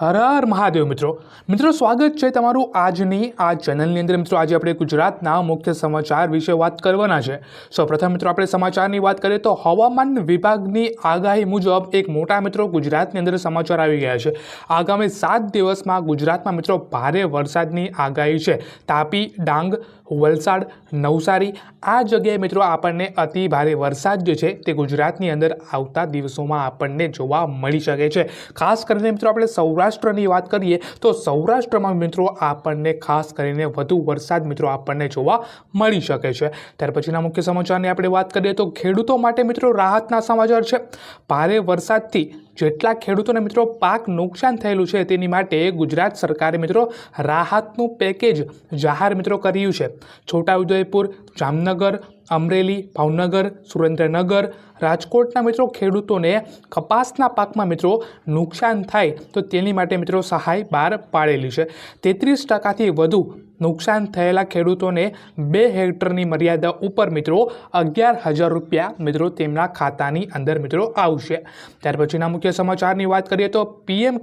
હર હર મહાદેવ મિત્રો. મિત્રો, સ્વાગત છે તમારું આજની આ ચેનલની અંદર. મિત્રો, આજે આપણે ગુજરાતના મુખ્ય સમાચાર વિશે વાત કરવાના છે. સૌ પ્રથમ મિત્રો, આપણે સમાચારની વાત કરીએ તો હવામાન વિભાગની આગાહી મુજબ એક મોટા મિત્રો ગુજરાતની અંદર સમાચાર આવી ગયા છે. આગામી સાત દિવસમાં ગુજરાતમાં મિત્રો ભારે વરસાદની આગાહી છે. તાપી, ડાંગ, વલસાડ, નવસારી, આ જગ્યાએ મિત્રો આપણને અતિ ભારે વરસાદ જે છે તે ગુજરાતની અંદર આવતા દિવસોમાં આપણને જોવા મળી શકે છે. ખાસ કરીને મિત્રો, આપણે સૌરાષ્ટ્રની વાત કરીએ તો સૌરાષ્ટ્રમાં મિત્રો આપણને ખાસ કરીને વધુ વરસાદ મિત્રો આપણને જોવા મળી શકે છે. ત્યાર પછીના મુખ્ય સમાચારની આપણે વાત કરીએ તો ખેડૂતો માટે મિત્રો રાહતના સમાચાર છે. ભારે વરસાદથી જેટલા ખેડૂતોને મિત્રો પાક નુકસાન થયેલું છે તેની માટે ગુજરાત સરકારે મિત્રો રાહતનું પેકેજ જાહેર મિત્રો કર્યું છે. છોટાઉદેપુર જામનગર અમરેલી, ભાવનગર, સુરેન્દ્રનગર. રાજકોટના મિત્રો ખેડૂતોને કપાસના પાકમાં મિત્રો નુકસાન થાય તો તેની માટે મિત્રો સહાય બહાર પાડેલી છે. તેત્રીસ ટકાથી વધુ નુકસાન થયેલા ખેડૂતોને બે હેક્ટરની મર્યાદા ઉપર મિત્રો અગિયાર હજાર રૂપિયા મિત્રો તેમના ખાતાની અંદર મિત્રો આવશે. ત્યાર પછીના મુખ્ય સમાચારની વાત કરીએ તો પીએમ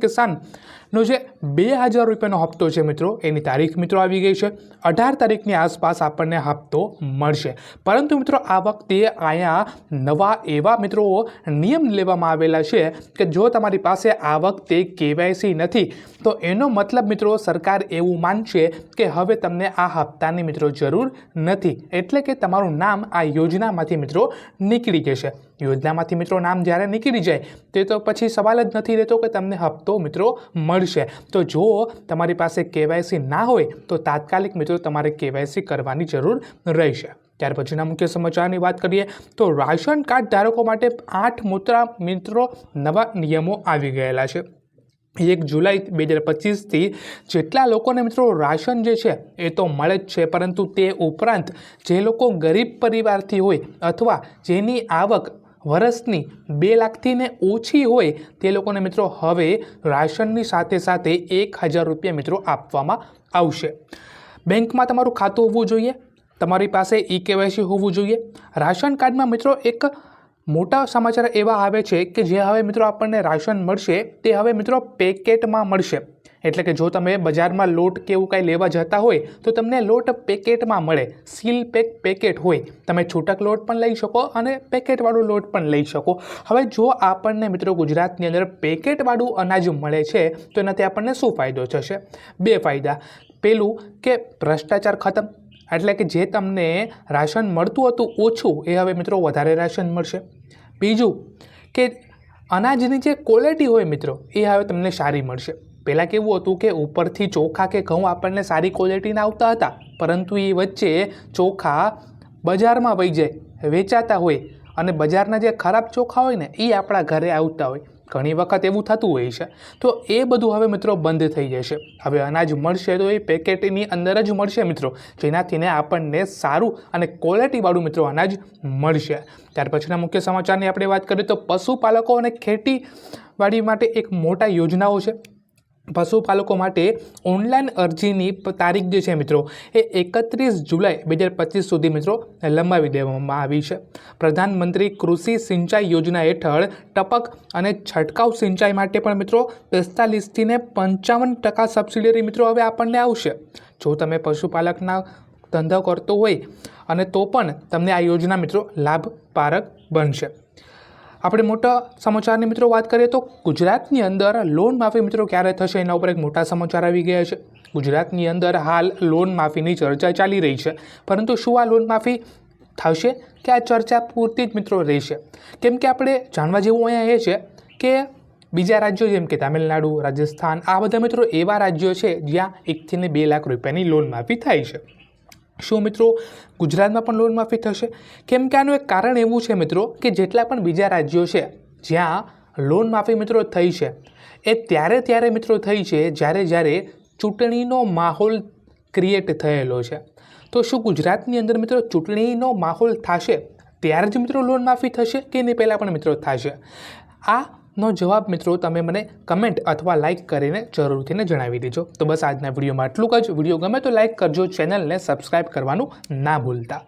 કિસાનનો જે બે હજાર રૂપિયાનો હપ્તો છે મિત્રો, એની તારીખ મિત્રો આવી ગઈ છે. અઢાર તારીખની આસપાસ આપણને હપ્તો મળશે. પરંતુ મિત્રો, આ વખતે અહીંયા નવા એવા મિત્રો નિયમ લેવામાં આવેલા છે કે જો તમારી પાસે આ વખતે કેવાયસી નથી, તો એનો મતલબ મિત્રો, સરકાર એવું માનશે કે હવે તમને આ હપ્તાની મિત્રો જરૂર નથી. એટલે કે તમારું નામ આ યોજનામાંથી મિત્રો નીકળી જશે. યોજનામાંથી મિત્રો નામ જ્યારે નીકળી જાય, તે તો પછી સવાલ જ નથી રહેતો કે તમને હપ્તો મિત્રો મળશે. તો જો તમારી પાસે કેવાયસી ના હોય, તો તાત્કાલિક મિત્રો તમારે કેવાયસી કરવાની જરૂર રહેશે. ત્યાર પછીના મુખ્ય સમાચારની વાત કરીએ, તો રાશન કાર્ડ ધારકો માટે આઠ મોટા મિત્રો નવા નિયમો આવી ગયેલા છે. એક જુલાઈ બે હજાર પચીસથી જેટલા લોકોને મિત્રો રાશન જે છે, એ તો મળે જ છે, પરંતુ તે ઉપરાંત જે લોકો ગરીબ પરિવારથી હોય અથવા જેની આવક વર્ષની બે લાખથી ને ઓછી હોય તે લોકોને મિત્રો હવે રાશનની સાથે સાથે એક હજાર રૂપિયા મિત્રો આપવામાં આવશે. બેંકમાં તમારું ખાતું હોવું જોઈએ, તમારી પાસે ઈ કેવાયસી હોવું જોઈએ. રાશન કાર્ડમાં મિત્રો એક મોટા સમાચાર એવા આવે છે કે જે હવે મિત્રો આપણને રાશન મળશે, તે હવે મિત્રો પેકેટમાં મળશે. એટલે કે જો તમે બજારમાં લોટ કે એવું કાંઈ લેવા જતા હોય, તો તમને લોટ પેકેટમાં મળે. સીલ પેક પેકેટ હોય. તમે છૂટક લોટ પણ લઈ શકો અને પેકેટવાળું લોટ પણ લઈ શકો. હવે જો આપણને મિત્રો ગુજરાતની અંદર પેકેટવાળું અનાજ મળે છે, તો એનાથી આપણને શું ફાયદો થશે? બે ફાયદા. પહેલું કે ભ્રષ્ટાચાર ખતમ. એટલે કે જે તમને રાશન મળતું હતું ઓછું, એ હવે મિત્રો વધારે રાશન મળશે. બીજું કે અનાજની જે ક્વોલિટી હોય મિત્રો, એ હવે તમને સારી મળશે. પહેલાં કેવું હતું કે ઉપરથી ચોખા કે ઘઉં આપણને સારી ક્વોલિટીના આવતા હતા, પરંતુ એ વચ્ચે ચોખા બજારમાં વહી જાય, વેચાતા હોય અને બજારના જે ખરાબ ચોખા હોય ને, એ આપણા ઘરે આવતા હોય. ઘણી વખત એવું થતું હોય છે. તો એ બધું હવે મિત્રો બંધ થઈ જશે. હવે અનાજ મળશે તો એ પેકેટની અંદર જ મળશે મિત્રો જેનાથીને આપણને સારું અને ક્વોલિટીવાળું મિત્રો અનાજ મળશે. ત્યાર પછીના મુખ્ય સમાચારની આપણે વાત કરીએ તો પશુપાલકો અને ખેતીવાડી માટે એક મોટા યોજનાઓ છે. પશુપાલકો માટે ઓનલાઈન અરજીની તારીખ જે છે મિત્રો, એ એકત્રીસ જુલાઈ બે હજાર પચીસ સુધી મિત્રો લંબાવી દેવામાં આવી છે. પ્રધાનમંત્રી કૃષિ સિંચાઈ યોજના હેઠળ ટપક અને છંટકાવ સિંચાઈ માટે પણ મિત્રો પિસ્તાલીસથી ને પંચાવન ટકા સબસિડરી મિત્રો હવે આપણને આવશે. જો તમે પશુપાલકના ધંધો કરતો હોય અને તો પણ તમને આ યોજના મિત્રો લાભપારક બનશે. આપણે મોટા સમાચારની મિત્રો વાત કરીએ તો ગુજરાતની અંદર લોન માફી મિત્રો ક્યારે થશે? એના ઉપર એક મોટા સમાચાર આવી ગયા છે. ગુજરાતની અંદર હાલ લોન માફીની ચર્ચા ચાલી રહી છે. પરંતુ શું આ લોન માફી થશે? કે આ ચર્ચા પૂરતી જ મિત્રો રહેશે? કેમ કે આપણે જાણવા જેવું અહીંયા એ છે કે બીજા રાજ્યો જેમ કે તામિલનાડુ, રાજસ્થાન, આ બધા મિત્રો એવા રાજ્યો છે જ્યાં એકથી ને બે લાખ રૂપિયાની લોન માફી થાય છે. શું મિત્રો? ગુજરાતમાં પણ લોન માફી થશે? કેમ કે આનું એક કારણ એવું છે મિત્રો કે જેટલા પણ બીજા રાજ્યો છે, જ્યાં લોન માફી મિત્રો થઈ છે, એ ત્યારે ત્યારે મિત્રો થઈ છે જ્યારે જ્યારે ચૂંટણીનો માહોલ ક્રિએટ થયેલો છે. તો શું ગુજરાતની અંદર મિત્રો ચૂંટણીનો માહોલ થશે? ત્યારે જ મિત્રો લોન માફી થશે કે એની પહેલાં પણ મિત્રો થશે? આ નો જવાબ મિત્રો તમે મને કમેન્ટ અથવા લાઇક કરીને જરૂરથી ને જણાવી દેજો. તો બસ આજના વિડીયોમાં આટલું જ. વીડિયો ગમે તો લાઇક કરજો ચેનલને સબસ્ક્રાઈબ કરવાનું ના ભૂલતા.